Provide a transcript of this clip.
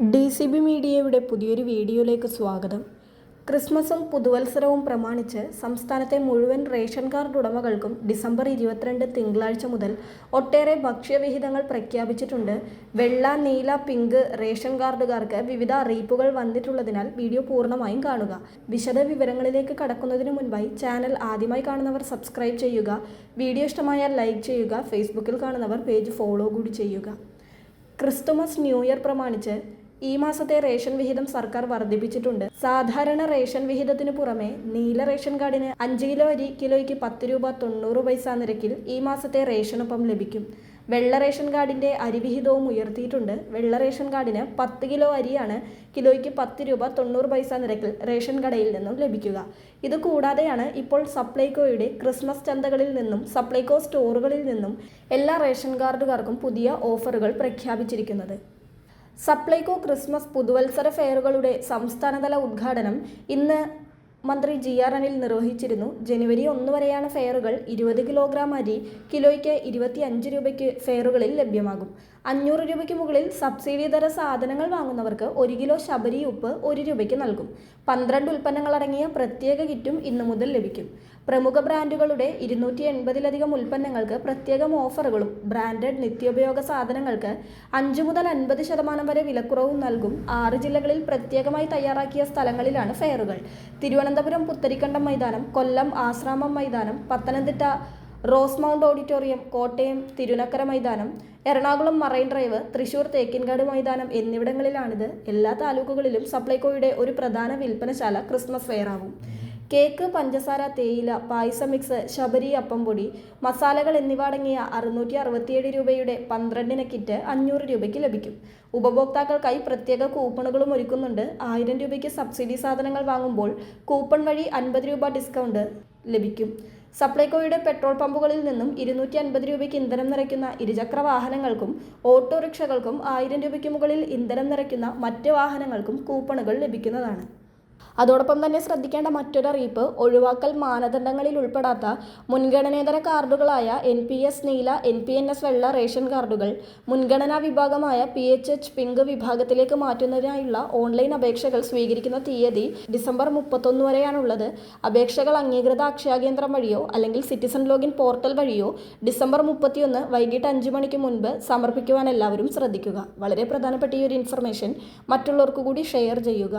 D C B മീഡിയയുടെ പുതിയൊരു വീഡിയോയിലേക്ക് സ്വാഗതം. ക്രിസ്മസും പുതുവത്സരവും പ്രമാണിച്ച് സംസ്ഥാനത്തെ മുഴുവൻ റേഷൻ കാർഡ് ഉടമകൾക്കും ഡിസംബർ ഇരുപത്തിരണ്ട് തിങ്കളാഴ്ച മുതൽ ഒട്ടേറെ ഭക്ഷ്യവിഹിതങ്ങൾ പ്രഖ്യാപിച്ചിട്ടുണ്ട്. വെള്ള നീല പിങ്ക് റേഷൻ കാർഡുകാർക്ക് വിവിധ അറിയിപ്പുകൾ വന്നിട്ടുള്ളതിനാൽ വീഡിയോ പൂർണമായും കാണുക. വിശദ വിവരങ്ങളിലേക്ക് കടക്കുന്നതിന് മുൻപായി ചാനൽ ആദ്യമായി കാണുന്നവർ സബ്സ്ക്രൈബ് ചെയ്യുക. വീഡിയോ ഇഷ്ടമായാൽ ലൈക്ക് ചെയ്യുക. ഫേസ്ബുക്കിൽ കാണുന്നവർ പേജ് ഫോളോ കൂടി ചെയ്യുക. ക്രിസ്തുമസ് ന്യൂ ഇയർ പ്രമാണിച്ച് ഈ മാസത്തെ റേഷൻ വിഹിതം സർക്കാർ വർദ്ധിപ്പിച്ചിട്ടുണ്ട്. സാധാരണ റേഷൻ വിഹിതത്തിന് പുറമെ നീല റേഷൻ കാർഡിന് അഞ്ച് കിലോ അരി കിലോയ്ക്ക് പത്ത് രൂപ തൊണ്ണൂറ് പൈസ നിരക്കിൽ ഈ മാസത്തെ റേഷനൊപ്പം ലഭിക്കും. വെള്ള റേഷൻ കാർഡിന്റെ അരിവിഹിതവും ഉയർത്തിയിട്ടുണ്ട്. വെള്ള റേഷൻ കാർഡിന് പത്ത് കിലോ അരിയാണ് കിലോയ്ക്ക് പത്ത് രൂപ തൊണ്ണൂറ് പൈസ നിരക്കിൽ റേഷൻ കടയിൽ നിന്നും ലഭിക്കുക. ഇത് കൂടാതെയാണ് ഇപ്പോൾ സപ്ലൈകോയുടെ ക്രിസ്മസ് ചന്തകളിൽ നിന്നും സപ്ലൈകോ സ്റ്റോറുകളിൽ നിന്നും എല്ലാ റേഷൻ കാർഡുകാർക്കും പുതിയ ഓഫറുകൾ പ്രഖ്യാപിച്ചിരിക്കുന്നത്. സപ്ലൈകോ ക്രിസ്മസ് പുതുവത്സര ഫെയറുകളുടെ സംസ്ഥാനതല ഉദ്ഘാടനം ഇന്ന് മന്ത്രി ജി ആർ അനിൽ നിർവഹിച്ചിരുന്നു. ജനുവരി ഒന്ന് വരെയാണ് ഫെയറുകൾ. ഇരുപത് കിലോഗ്രാം അരി കിലോയ്ക്ക് ഇരുപത്തി അഞ്ച് രൂപയ്ക്ക് ഫെയറുകളിൽ ലഭ്യമാകും. അഞ്ഞൂറ് രൂപയ്ക്ക് മുകളിൽ സബ്സിഡി തര സാധനങ്ങൾ വാങ്ങുന്നവർക്ക് ഒരു കിലോ ശബരി ഉപ്പ് ഒരു രൂപയ്ക്ക് നൽകും. പന്ത്രണ്ട് ഉൽപ്പന്നങ്ങൾ അടങ്ങിയ പ്രത്യേക കിറ്റും ഇന്നു മുതൽ ലഭിക്കും. പ്രമുഖ ബ്രാൻഡുകളുടെ ഇരുന്നൂറ്റി എൺപതിലധികം ഉൽപ്പന്നങ്ങൾക്ക് പ്രത്യേകം ഓഫറുകളും ബ്രാൻഡഡ് നിത്യോപയോഗ സാധനങ്ങൾക്ക് അഞ്ച് മുതൽ അൻപത് ശതമാനം വരെ വിലക്കുറവും നൽകും. ആറ് ജില്ലകളിൽ പ്രത്യേകമായി തയ്യാറാക്കിയ സ്ഥലങ്ങളിലാണ് ഫെയറുകൾ. തിരുവനന്തപുരം പുത്തരിക്കണ്ടം മൈതാനം കൊല്ലം ആശ്രാമം മൈതാനം Pathanamthitta rose mount auditorium Kottayam Thirunakkara മൈതാനം എറണാകുളം മറൈൻ ഡ്രൈവ് തൃശൂർ തേക്കിൻകാട് മൈതാനം എന്നിവിടങ്ങളിലാണിത്. എല്ലാ താലൂക്കുകളിലും സപ്ലൈകോയുടെ ഒരു പ്രധാന വിൽപ്പനശാല ക്രിസ്മസ് ഫെയർ ആവും. കേക്ക് പഞ്ചസാര തേയില പായസ മിക്സ് ശബരി അപ്പം പൊടി മസാലകൾ എന്നിവ അടങ്ങിയ അറുന്നൂറ്റി അറുപത്തിയേഴ് രൂപയുടെ പന്ത്രണ്ടിന കിറ്റ് അഞ്ഞൂറ് രൂപയ്ക്ക് ലഭിക്കും. ഉപഭോക്താക്കൾക്കായി പ്രത്യേക കൂപ്പണുകളും ഒരുക്കുന്നുണ്ട്. ആയിരം രൂപയ്ക്ക് സബ്സിഡി സാധനങ്ങൾ വാങ്ങുമ്പോൾ കൂപ്പൺ വഴി അൻപത് രൂപ ഡിസ്കൗണ്ട് ലഭിക്കും. സപ്ലൈകോയുടെ പെട്രോൾ പമ്പുകളിൽ നിന്നും ഇരുന്നൂറ്റി അൻപത് രൂപയ്ക്ക് ഇന്ധനം നിറയ്ക്കുന്ന ഇരുചക്ര വാഹനങ്ങൾക്കും ഓട്ടോറിക്ഷകൾക്കും ആയിരം രൂപയ്ക്ക് മുകളിൽ ഇന്ധനം നിറയ്ക്കുന്ന മറ്റ് വാഹനങ്ങൾക്കും കൂപ്പണുകൾ ലഭിക്കുന്നതാണ്. അതോടൊപ്പം തന്നെ ശ്രദ്ധിക്കേണ്ട മറ്റൊരറിയിപ്പ് ഒഴിവാക്കൽ മാനദണ്ഡങ്ങളിൽ ഉൾപ്പെടാത്ത മുൻഗണനേതര കാർഡുകളായ എൻ പി എസ് നീല എൻ പി എൻ എസ് വെള്ള റേഷൻ കാർഡുകൾ മുൻഗണനാ വിഭാഗമായ പി എച്ച് എച്ച് പിങ്ക് വിഭാഗത്തിലേക്ക് മാറ്റുന്നതിനായുള്ള ഓൺലൈൻ അപേക്ഷകൾ സ്വീകരിക്കുന്ന തീയതി ഡിസംബർ മുപ്പത്തൊന്ന് വരെയാണുള്ളത്. അപേക്ഷകൾ അംഗീകൃത അക്ഷയ കേന്ദ്രം വഴിയോ അല്ലെങ്കിൽ സിറ്റിസൺ ലോഗിൻ പോർട്ടൽ വഴിയോ ഡിസംബർ മുപ്പത്തിയൊന്ന് വൈകിട്ട് അഞ്ച് മണിക്ക് മുൻപ് സമർപ്പിക്കുവാൻ എല്ലാവരും ശ്രദ്ധിക്കുക. വളരെ പ്രധാനപ്പെട്ട ഈ ഒരു ഇൻഫർമേഷൻ മറ്റുള്ളവർക്ക് കൂടി ഷെയർ ചെയ്യുക.